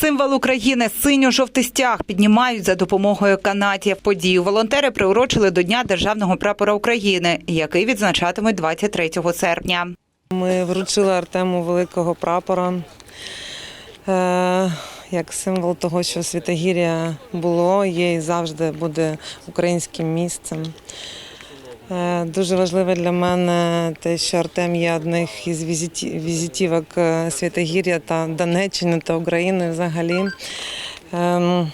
Символ України синьо-жовтий стяг піднімають за допомогою канатів. Подію волонтери приурочили до Дня державного прапора України, який відзначатимуть 23 серпня. Ми вручили Артему великого прапора е, як символ того, що Святогір'я було, є і завжди буде українським місцем. Е, Дуже важливо для мене те, що Артем є одних із візитівок е, Святогір'я та Донеччини та України взагалі. Ем,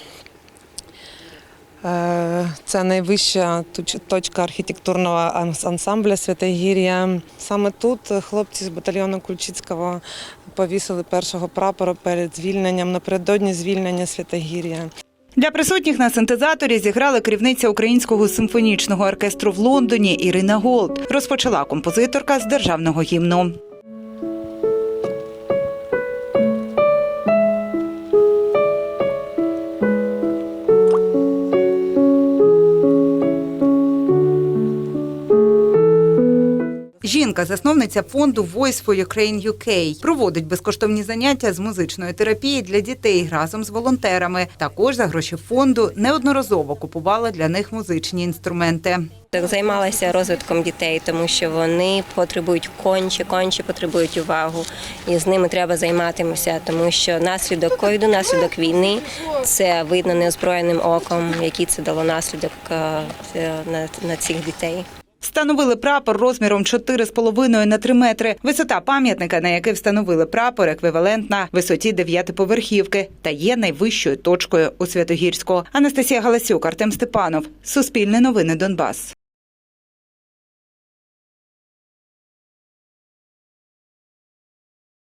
Е, Це найвища точка архітектурного ан- ансамбля Святогір'я. Саме тут хлопці з батальйону Кульчицького повісили першого прапора перед звільненням напередодні звільнення Святогір'я. Для присутніх на синтезаторі зіграла керівниця українського симфонічного оркестру в Лондоні Ірина Голд. Розпочала композиторка з державного гімну. Жінка, засновниця фонду Voice for Ukraine UK, проводить безкоштовні заняття з музичної терапії для дітей разом з волонтерами. Також за гроші фонду неодноразово купувала для них музичні інструменти. Так займалася розвитком дітей, тому що вони потребують конче, конче потребують увагу, і з ними треба займатися, тому що наслідок ковіду, наслідок війни це видно неозброєним оком, який це дало наслідок е, на, на цих дітей. Встановили прапор розміром 4,5 на 3 метри. Висота пам'ятника, на який встановили прапор, еквівалентна висоті дев'ятиповерхівки та є найвищою точкою у Святогірську. Анастасія Галасюк, Артем Степанов. Суспільне новини Донбас.